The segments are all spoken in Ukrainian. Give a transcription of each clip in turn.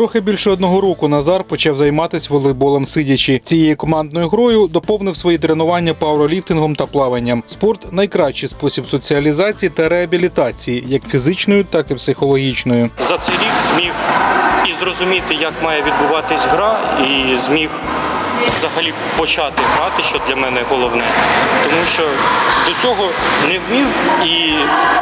Трохи більше одного року Назар почав займатися волейболом сидячи. Цією командною грою доповнив свої тренування пауерліфтингом та плаванням. Спорт найкращий спосіб соціалізації та реабілітації, як фізичною, так і психологічною. за цей рік зміг і зрозуміти, як має відбуватись гра, і зміг взагалі почати грати, що для мене головне. Тому що до цього не вмів і,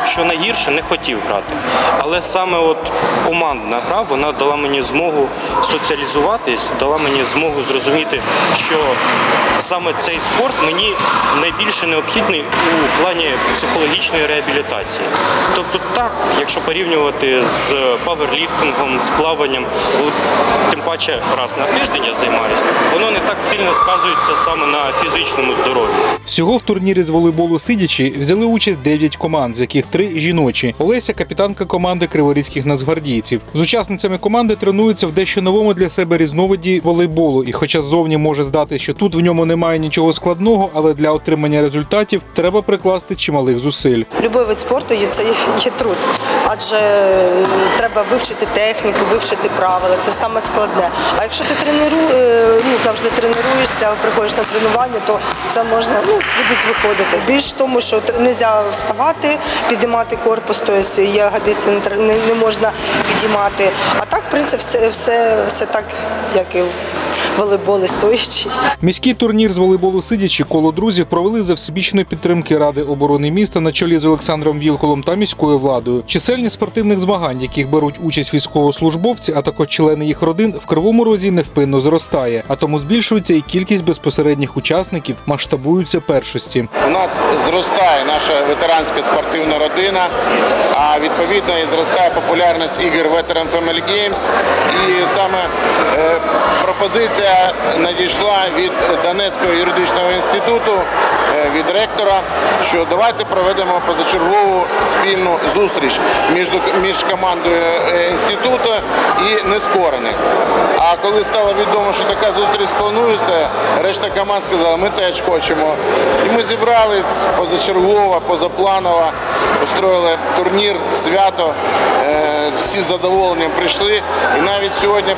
що найгірше, не хотів грати. Але саме от командна гра вона дала мені змогу соціалізуватись, дала мені змогу зрозуміти, що саме цей спорт мені найбільше необхідний у плані психологічної реабілітації. Тобто, так, якщо порівнювати з паверліфтингом, з плаванням, тим паче раз на тиждень я займаюся, воно не так сильно сказується саме на фізичному здоров'ї. Всього в турнірі з волейболу сидячи взяли участь 9 команд, з яких три жіночі. Олеся капітанка команди криворізьких нацгвардійців. З учасницями команди тренуються в дещо новому для себе різновиді волейболу. І, хоча ззовні може здати, що тут в ньому немає нічого складного, але для отримання результатів треба прикласти чималих зусиль. Любой вид спорту є це є труд, адже е, треба вивчити техніку, вивчити правила. Це саме складне. А якщо ти тренеру, е, ну, завжди тренуєшся, приходиш на тренування, то це можна ну, будуть виходити. Більш в тому, що не можна вставати, підіймати корпус, ягодиці не, тр- не, не можна підіймати. А так, в принципі, все, все, все так, як і в волейболі стоячи. Міський турнір з волейболу сидячи коло друзів провели за всебічної підтримки Ради оборони міста на чолі з Олександром Вілколом та міською владою. Чисельність спортивних змагань, в яких беруть участь військовослужбовці, а також члени їх родин, в кривому розі невпинно зростає, а тому збільшується і кількість безпосередніх учасників, масштабуються першості. У нас зростає наша ветеранська спортивна родина, а відповідно і зростає популярність ігор Veteran Family Games. І саме е, пропозиція надійшла від Донецького юридичного інституту, е, від ректора, що давайте проведемо позачергову спільну зустріч між, між командою е, інституту і нескорених. А коли стало відомо, що така зустріч планується, решта команд сказала, ми теж хочемо. І ми зібрались позачергово, позапланово, устроїли турнір, свято. Е, Всі з задоволенням прийшли. І навіть сьогодні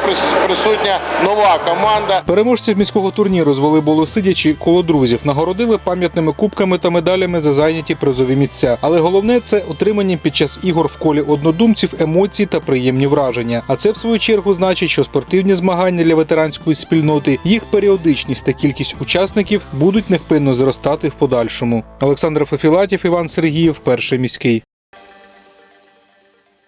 присутня нова команда. Переможців міського турніру з волейболу сидячи коло друзів нагородили пам'ятними кубками та медалями за зайняті призові місця. Але головне це отримані під час ігор в колі однодумців емоції та приємні враження. А це в свою чергу значить, що спортивні змагання для ветеранської спільноти, їх періодичність та кількість учасників будуть невпинно зростати в подальшому. Олександр Фефілатів, Іван Сергіїв, перший міський.